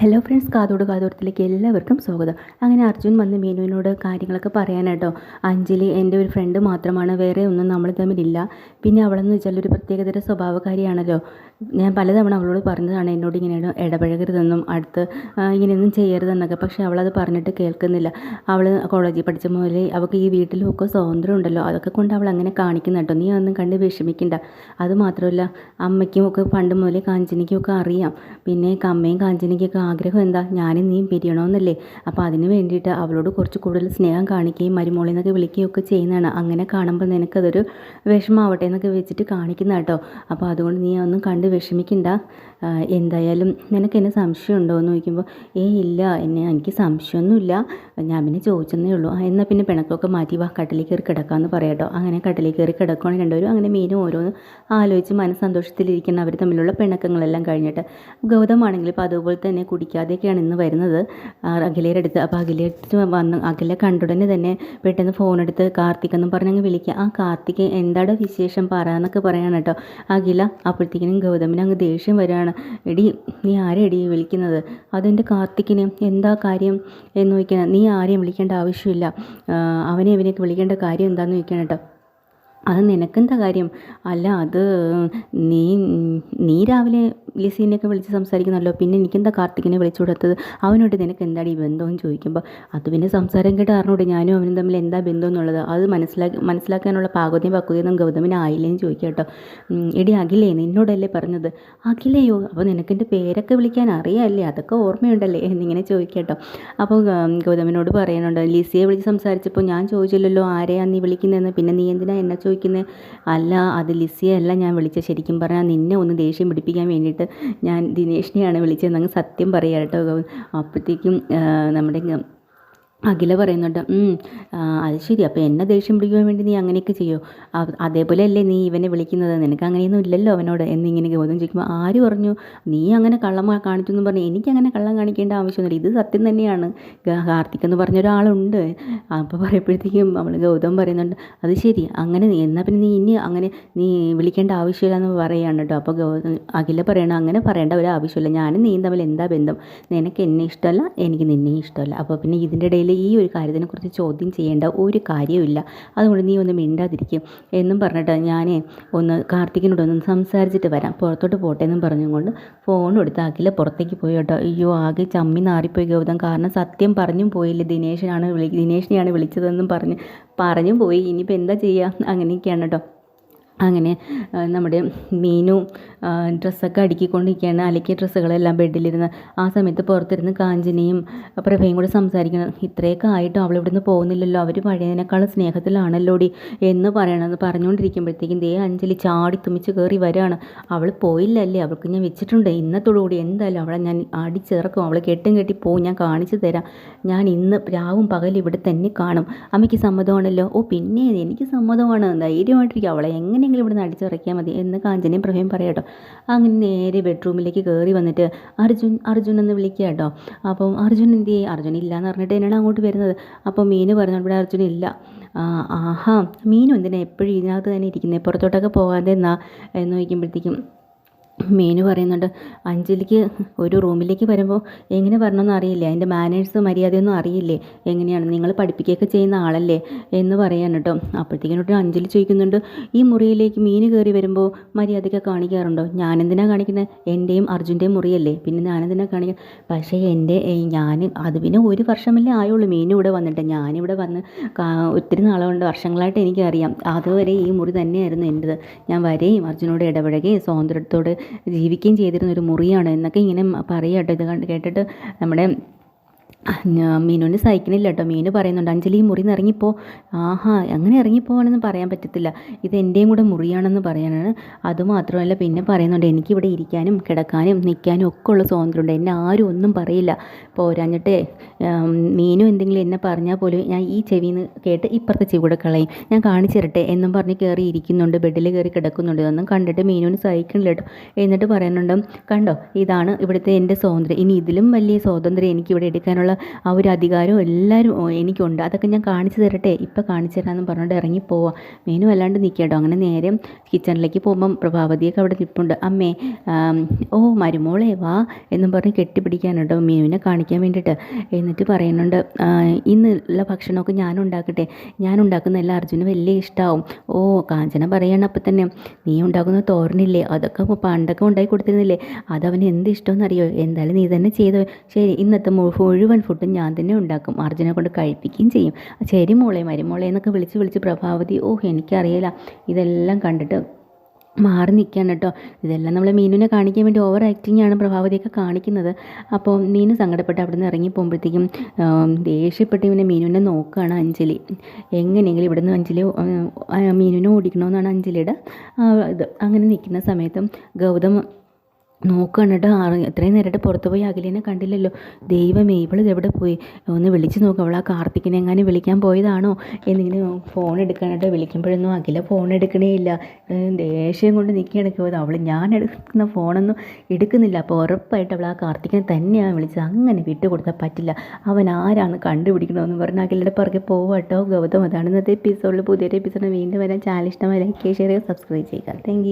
Hello friends കാതോട് കാതോടത്തിലേക്ക് എല്ലാവർക്കും സ്വാഗതം. അങ്ങനെ അർജുൻ വന്ന് മീനുവിനോട് കാര്യങ്ങളൊക്കെ പറയാനാട്ടോ. അഞ്ജലി എന്റെ ഒരു ഫ്രണ്ട് മാത്രമാണ് വേറെ ഒന്നും നമ്മൾ തമ്മിലില്ല. പിന്നെ അവളെന്ന് വെച്ചാൽ ഒരു പ്രത്യേകതര സ്വഭാവക്കാരിയാണല്ലോ ഞാൻ പലതവണ അവളോട് പറഞ്ഞതാണ് എന്നോട് ഇങ്ങനെ ഇടപഴകരുതെന്നും അടുത്ത് ഇങ്ങനെയൊന്നും ചെയ്യരുതെന്നൊക്കെ. പക്ഷേ അവളത് പറഞ്ഞിട്ട് കേൾക്കുന്നില്ല. അവൾ കോളേജിൽ പഠിച്ച മുതലേ അവൾക്ക് ഈ വീട്ടിലും ഒക്കെ സ്വാതന്ത്ര്യം ഉണ്ടല്ലോ അതൊക്കെ കൊണ്ട് അവൾ അങ്ങനെ കാണിക്കുന്ന കേട്ടോ. നീ ഒന്നും കണ്ട് വിഷമിക്കണ്ട. അത് മാത്രമല്ല അമ്മയ്ക്കും ഒക്കെ പണ്ട് മുതലേ കാഞ്ചനിക്കും ഒക്കെ അറിയാം. പിന്നെ അമ്മയും കാഞ്ചനിക്കൊക്കെ ആഗ്രഹം എന്താ? ഞാനും നീയും പിരിയണമെന്നല്ലേ അപ്പോൾ അതിന് വേണ്ടിയിട്ട് അവളോട് കുറച്ച് കൂടുതൽ സ്നേഹം കാണിക്കുകയും മരുമോളിൽ നിന്നൊക്കെ വിളിക്കുകയും ഒക്കെ ചെയ്യുന്നതാണ്. അങ്ങനെ കാണുമ്പോൾ നിനക്കതൊരു വിഷമാവട്ടെ എന്നൊക്കെ വെച്ചിട്ട് കാണിക്കുന്ന കേട്ടോ. അപ്പോൾ അതുകൊണ്ട് നീ ഒന്നും കണ്ട് വിഷമിക്കണ്ട. എന്തായാലും നിനക്ക് എന്നെ സംശയമുണ്ടോ എന്ന് ചോദിക്കുമ്പോൾ ഏ ഇല്ല എന്നെ എനിക്ക് സംശയമൊന്നുമില്ല. ഞാൻ പിന്നെ ചോദിച്ചെന്നേ ഉള്ളൂ. എന്നാൽ പിന്നെ പിണക്കമൊക്കെ മാറ്റി വാ കട്ടിലിൽ കയറി കിടക്കാമെന്ന് പറയാട്ടോ അങ്ങനെ കട്ടിലിൽ കയറി കിടക്കുകയാണ് രണ്ടുപേരും. അങ്ങനെ മീനും ഓരോന്ന് ആലോചിച്ച് മനസ്സന്തോഷത്തിലിരിക്കുന്ന അവർ തമ്മിലുള്ള പിണക്കങ്ങളെല്ലാം കഴിഞ്ഞിട്ട് ഗൗതമാണെങ്കിൽ ഇപ്പോൾ അതുപോലെ തന്നെ കുടിക്കാതെയൊക്കെയാണ് ഇന്ന് വരുന്നത്. അഖിലയുടെ അടുത്ത്. അപ്പോൾ അഖിലയുടെ വന്ന് അഖില കണ്ടുടനെ തന്നെ പെട്ടെന്ന് ഫോൺ എടുത്ത് കാർത്തിക് എന്നും പറഞ്ഞങ്ങ് വിളിക്കുക. ആ കാർത്തിക് എന്താണ് വിശേഷം പറയാന്നൊക്കെ പറയാണ് കേട്ടോ. അഖില അപ്പോഴത്തേക്കിനും ഗൗതമിന് അങ്ങ് ദേഷ്യം വരികയാണ്. എടി നീ ആരെടി വിളിക്കുന്നത്? അതെന്റെ കാർത്തിക്കിന് എന്താ കാര്യം എന്ന് ചോദിക്കുന്നത് നീ ആരെയും വിളിക്കേണ്ട ആവശ്യമില്ല. അവനെ ഇവനെയൊക്കെ വിളിക്കേണ്ട കാര്യം എന്താണെന്ന് ചോദിക്കണം അത് നിനക്കെന്താ കാര്യം? അല്ല അത് നീ നീ രാവിലെ ലിസീനെയൊക്കെ വിളിച്ച് സംസാരിക്കുന്നല്ലോ പിന്നെ എനിക്കെന്താ കാർത്തികിനെ വിളിച്ചു കൊടുത്തത്? അവനോട് നിനക്ക് എന്താണ് ഈ ബന്ധമെന്ന് ചോദിക്കുമ്പോൾ അത് പിന്നെ സംസാരം കേട്ട് അറിഞ്ഞൂടെ ഞാനും അവനും തമ്മിൽ എന്താ ബന്ധം എന്നുള്ളത്? അത് മനസ്സിലാക്കി മനസ്സിലാക്കാനുള്ള പാകതയും പക്വതയൊന്നും ഗൗതമിന് ആയില്ലേന്ന് ചോദിക്കാം കേട്ടോ എടി അഖിലേ നിന്നോടല്ലേ പറഞ്ഞത്? അഖിലയോ അപ്പോൾ നിനക്കെന്റെ പേരൊക്കെ വിളിക്കാൻ അറിയാമല്ലേ അതൊക്കെ ഓർമ്മയുണ്ടല്ലേ? എന്നിങ്ങനെ ചോദിക്കാം കേട്ടോ അപ്പോൾ ഗൗതമിനോട് പറയാനുണ്ട് ലിസിയെ വിളിച്ച് സംസാരിച്ചപ്പോൾ ഞാൻ ചോദിച്ചില്ലല്ലോ ആരെയാണ് നീ വിളിക്കുന്നതെന്ന്? പിന്നെ നീ എന്തിനാ എന്നെ ചോദിക്കുന്നത് അല്ല അത് ലിസിയെ അല്ല ഞാൻ വിളിച്ചത് ശരിക്കും പറഞ്ഞാൽ നിന്നെ ഒന്ന് ദേഷ്യം പിടിപ്പിക്കാൻ വേണ്ടിയിട്ട് ഞാൻ ദിനേഷിനെയാണ് വിളിച്ചതെന്നങ്ങ് സത്യം പറയാം കേട്ടോ അപ്പോഴത്തേക്കും നമ്മുടെ അഖില പറയുന്നുണ്ട് "ഉം, അത് ശരി. അപ്പോൾ എന്നെ ദേഷ്യം പിടിക്കുവാൻ വേണ്ടി നീ അങ്ങനെയൊക്കെ ചെയ്യോ? അതേപോലെ അല്ലേ നീ ഇവനെ വിളിക്കുന്നത്. നിനക്ക് അങ്ങനെയൊന്നും ഇല്ലല്ലോ അവനോട്. എന്നിങ്ങനെ ഗൗതം ചോദിക്കുമ്പോൾ ആര് പറഞ്ഞു നീ അങ്ങനെ കള്ളം കാണിച്ചു എന്ന് പറഞ്ഞു എനിക്ക് അങ്ങനെ കള്ളം കാണിക്കേണ്ട ആവശ്യമൊന്നുമില്ല. ഇത് സത്യം തന്നെയാണ്. കാർത്തിക് എന്ന് പറഞ്ഞ ഒരാളുണ്ട്. അപ്പോൾ പറയുമ്പോഴത്തേക്കും നമ്മൾ ഗൗതം പറയുന്നുണ്ട് അത് ശരി. അങ്ങനെ നീ എന്നാൽ പിന്നെ നീ ഇനി അങ്ങനെ നീ വിളിക്കേണ്ട ആവശ്യമില്ല എന്ന് പറയുകയാണ് കേട്ടോ അപ്പോൾ ഗൗതം അഖില പറയണം അങ്ങനെ പറയേണ്ട ഒരു ആവശ്യമില്ല. ഞാനും നീയും തമ്മിൽ എന്താ ബന്ധം? നിനക്ക് എന്നെ ഇഷ്ടമല്ല എനിക്ക് നിന്നെ ഇഷ്ടമല്ല. അപ്പോൾ പിന്നെ ഇതിന്റെ ഇടയിൽ ഈ ഒരു കാര്യത്തിനെക്കുറിച്ച് ചോദ്യം ചെയ്യേണ്ട ഒരു കാര്യവുമില്ല. അതുകൊണ്ട് നീ ഒന്ന് മിണ്ടാതിരിക്കും എന്നും പറഞ്ഞിട്ട് ഞാൻ ഒന്ന് കാർത്തികിനോട് ഒന്ന് സംസാരിച്ചിട്ട് വരാം. പുറത്തോട്ട് പോട്ടെ എന്നും പറഞ്ഞുകൊണ്ട് ഫോൺ എടുത്ത് അഖില പുറത്തേക്ക് പോയി കേട്ടോ. അയ്യോ ആകെ ചമ്മി നാറിപ്പോയി ഗൗതം. കാരണം സത്യം പറഞ്ഞും പോയില്ല ദിനേശനാണ് വിളി ദിനേശിനെയാണ് വിളിച്ചതെന്നും പറഞ്ഞ് പറഞ്ഞും പോയി. ഇനിയിപ്പോൾ എന്താ ചെയ്യുക അങ്ങനെയൊക്കെയാണ് കേട്ടോ. അങ്ങനെ നമ്മുടെ മീനു ഡ്രസ്സൊക്കെ അടുക്കിക്കൊണ്ടിരിക്കുകയാണ്. അലക്കിയ ഡ്രസ്സുകളെല്ലാം ബെഡിലിരുന്ന് ആ സമയത്ത് പുറത്തിരുന്ന് കാഞ്ചനയും പ്രഭയും കൂടെ സംസാരിക്കണം. ഇത്രയൊക്കെ ആയിട്ടും അവൾ ഇവിടുന്ന് പോകുന്നില്ലല്ലോ. അവർ പഴയതിനേക്കാളും സ്നേഹത്തിലാണല്ലോടി എന്ന് പറയണത് പറഞ്ഞുകൊണ്ടിരിക്കുമ്പോഴത്തേക്കും ദേ അഞ്ജലി ചാടി തുമിച്ച് കയറി വരികയാണ് അവൾ പോയില്ലല്ലേ? അവൾക്ക് ഞാൻ വെച്ചിട്ടുണ്ട്. ഇന്നത്തോടുകൂടി എന്തായാലും അവളെ ഞാൻ അടിച്ചിറക്കും. അവളെ കെട്ടും കെട്ടി പോവും. ഞാൻ കാണിച്ചു തരാം. ഞാൻ ഇന്ന് രാവും പകലും ഇവിടെ തന്നെ കാണും. അമ്മയ്ക്ക് സമ്മതമാണല്ലോ? ഓ പിന്നെ എനിക്ക് സമ്മതമാണ്. ധൈര്യമായിട്ടിരിക്കും അവളെ എങ്ങനെയെങ്കിലും ഇവിടുന്ന് അടിച്ചിറക്കിയാൽ മതി എന്ന് കാഞ്ചനയും പ്രഭയും പറയാട്ടോ അങ്ങനെ നേരെ ബെഡ്റൂമിലേക്ക് കയറി വന്നിട്ട് അർജുൻ അർജുൻ എന്ന് വിളിക്കുക കേട്ടോ അപ്പം അർജുൻ എന്ത് ചെയ്യും? അർജുൻ ഇല്ല എന്ന് പറഞ്ഞിട്ട് എന്നാണ് അങ്ങോട്ട് വരുന്നത്? അപ്പോൾ മീന് പറഞ്ഞു ഇവിടെ അർജുൻ ഇല്ല. ആഹാ മീനും എന്തിനാണ് എപ്പോഴും ഇതിനകത്ത് തന്നെ ഇരിക്കുന്നത് പുറത്തോട്ടൊക്കെ പോകാതെ എന്നാ? എന്ന് ചോദിക്കുമ്പോഴത്തേക്കും മീനു പറയുന്നുണ്ട് അഞ്ജലിക്ക് ഒരു റൂമിലേക്ക് വരുമ്പോൾ എങ്ങനെ വരണമെന്ന് അറിയില്ല? അതിന്റെ മാനേഴ്സ് മര്യാദയൊന്നും അറിയില്ലേ? എങ്ങനെയാണ്? നിങ്ങൾ പഠിപ്പിക്കുകയൊക്കെ ചെയ്യുന്ന ആളല്ലേ? എന്ന് പറയാൻ കേട്ടോ. അപ്പോഴത്തേക്കിനോട്ട് അഞ്ജലി ചോദിക്കുന്നുണ്ട് ഈ മുറിയിലേക്ക് മീന് കയറി വരുമ്പോൾ മര്യാദയ്ക്ക് കാണിക്കാറുണ്ടോ? ഞാനെന്തിനാണ് കാണിക്കുന്നത് എന്റെയും അർജുന്റെയും മുറിയല്ലേ? പിന്നെ ഞാനെന്തിനാണ് കാണിക്കുന്നത് പക്ഷേ എന്റെ ഞാൻ അത് പിന്നെ ഒരു വർഷമല്ലേ ആയുള്ളൂ. മീനും ഇവിടെ വന്നിട്ട് ഞാനിവിടെ വന്ന് ഒത്തിരി നാളുകൊണ്ട് വർഷങ്ങളായിട്ട് എനിക്കറിയാം. അതുവരെ ഈ മുറി തന്നെയായിരുന്നു എന്റെത് ഞാൻ വരെയും അർജുനോട് ഇടപഴകുകയും സ്വാതന്ത്ര്യത്തോട് ജീവിക്കുകയും ചെയ്തിരുന്ന ഒരു മുറിയാണ് എന്നൊക്കെ ഇങ്ങനെ പറയാട്ടോ. ഇത് കണ്ട് കേട്ടിട്ട് നമ്മുടെ മീനുവിന് സഹിക്കണില്ല കേട്ടോ മീനു പറയുന്നുണ്ട് അഞ്ജലി ഈ മുറിയിൽ നിന്ന് ഇറങ്ങിപ്പോ ആഹാ അങ്ങനെ ഇറങ്ങിപ്പോവാണെന്ന് പറയാൻ പറ്റത്തില്ല. ഇത് എന്റെയും കൂടെ മുറിയാണെന്ന് പറയാനാണ്. അതുമാത്രമല്ല പിന്നെ പറയുന്നുണ്ട് എനിക്കിവിടെ ഇരിക്കാനും കിടക്കാനും നിൽക്കാനും ഒക്കെ ഉള്ള സ്വാതന്ത്ര്യമുണ്ട്. എന്നെ ആരും ഒന്നും പറയില്ല. പോരാഞ്ഞിട്ടേ മീനു എന്തെങ്കിലും എന്നെ പറഞ്ഞാൽ പോലും ഞാൻ ഈ ചെവിന്ന് കേട്ട് ഇപ്പുറത്തെ ചെവി കൂടെ കളയും. ഞാൻ കാണിച്ചു തരട്ടെ എന്നും പറഞ്ഞ് കയറി ഇരിക്കുന്നുണ്ട് ബെഡിൽ കയറി കിടക്കുന്നുണ്ട്. ഇതൊന്നും കണ്ടിട്ട് മീനുവിന് സഹിക്കണില്ല കേട്ടോ എന്നിട്ട് പറയുന്നുണ്ട് കണ്ടോ ഇതാണ് ഇവിടുത്തെ എന്റെ സ്വാതന്ത്ര്യം. ഇനി ഇതിലും വലിയ സ്വാതന്ത്ര്യം എനിക്ക് ഇവിടെ എടുക്കാനുള്ള ആ ഒരു അധികാരവും എല്ലാവരും എനിക്കുണ്ട്. അതൊക്കെ ഞാൻ കാണിച്ചു തരട്ടെ? ഇപ്പം കാണിച്ചു തരാമെന്ന് പറഞ്ഞുകൊണ്ട് ഇറങ്ങി പോവാം. മീനു അല്ലാണ്ട് നിൽക്കട്ടോ അങ്ങനെ നേരെ കിച്ചണിലേക്ക് പോകുമ്പം പ്രഭാവതിയൊക്കെ അവിടെ നിൽപ്പുണ്ട് അമ്മേ ഓ മരുമോളെ വാ എന്നും പറഞ്ഞ് കെട്ടിപ്പിടിക്കാനുണ്ടോ മീനുവിനെ കാണിക്കാൻ വേണ്ടിയിട്ട്. എന്നിട്ട് പറയുന്നുണ്ട് ഇന്നുള്ള ഭക്ഷണമൊക്കെ ഞാനുണ്ടാക്കട്ടെ. ഞാൻ ഉണ്ടാക്കുന്ന എല്ലാ അർജുനും വലിയ ഇഷ്ടമാവും ഓ കാഞ്ചന പറയണം അപ്പം തന്നെ. നീ ഉണ്ടാക്കുന്ന തോരനില്ലേ? അതൊക്കെ പണ്ടൊക്കെ ഉണ്ടാക്കി കൊടുത്തിരുന്നില്ലേ? അതവന് എന്ത് ഇഷ്ടമെന്നറിയോ എന്തായാലും നീ തന്നെ ചെയ്തോ? ശരി ഇന്നത്തെ മു- മുഴുവൻ ഫുഡും ഞാൻ തന്നെ ഉണ്ടാക്കും. അർജുനെ കൊണ്ട് കഴിപ്പിക്കുകയും ചെയ്യും. ശരി മോളെ മരുമോളെ എന്നൊക്കെ വിളിച്ച് വിളിച്ച് പ്രഭാവതി ഓ എനിക്കറിയില്ല. ഇതെല്ലാം കണ്ടിട്ട് മാറി നിൽക്കുകയാണ് കേട്ടോ. ഇതെല്ലാം നമ്മൾ മീനുവിനെ കാണിക്കാൻ വേണ്ടി ഓവർ ആക്ടിങ് ആണ് പ്രഭാവതിയൊക്കെ കാണിക്കുന്നത്. അപ്പോൾ മീനു സങ്കടപ്പെട്ട് അവിടെ നിന്ന് ഇറങ്ങി പോകുമ്പോഴത്തേക്കും ദേഷ്യപ്പെട്ട് ഇവനെ മീനുവിനെ നോക്കുകയാണ് അഞ്ജലി. എങ്ങനെയെങ്കിലും ഇവിടെ നിന്ന് അഞ്ജലി മീനുവിനെ ഓടിക്കണമെന്നാണ് അഞ്ജലിയുടെ ഇത്. അങ്ങനെ നിൽക്കുന്ന സമയത്തും ഗൗതം നോക്കുകയാണ് കേട്ടോ ആറ് എത്രയും നേരമായിട്ട് പുറത്ത് പോയി അഖിലേനെ കണ്ടില്ലല്ലോ. ദൈവമേ ഇവൾ എവിടെ പോയി? ഒന്ന് വിളിച്ച് നോക്കും അവൾ ആ കാർത്തിക്കിനെ എങ്ങാനും വിളിക്കാൻ പോയതാണോ? എന്നിങ്ങനെ ഫോൺ എടുക്കാനായിട്ട് വിളിക്കുമ്പോഴൊന്നും അഖില ഫോൺ എടുക്കണേ ഇല്ല. ദേഷ്യം കൊണ്ട് നിൽക്കുകയാണ് പോയത് അവൾ ഞാൻ എടുക്കുന്ന ഫോണൊന്നും എടുക്കുന്നില്ല. അപ്പോൾ ഉറപ്പായിട്ട് അവൾ ആ കാർത്തിക്കിനെ തന്നെയാണ് വിളിച്ചത്. അങ്ങനെ വിട്ടു കൊടുത്താൽ പറ്റില്ല. അവൻ ആരാണ് കണ്ടുപിടിക്കണമെന്ന് പറഞ്ഞ് അഖിലയുടെ പുറകെ പോവാട്ടോ ഗൗതം അതാണ് ഇന്നത്തെ എപ്പിസോഡിൽ പുതിയൊരു എപ്പിസോഡ് വീണ്ടും വരാൻ ചാനൽ ഇഷ്ടമായി ലൈക്ക് ഷെയർ ചെയ്യുക. സബ്സ്ക്രൈബ് ചെയ്യുക താങ്ക്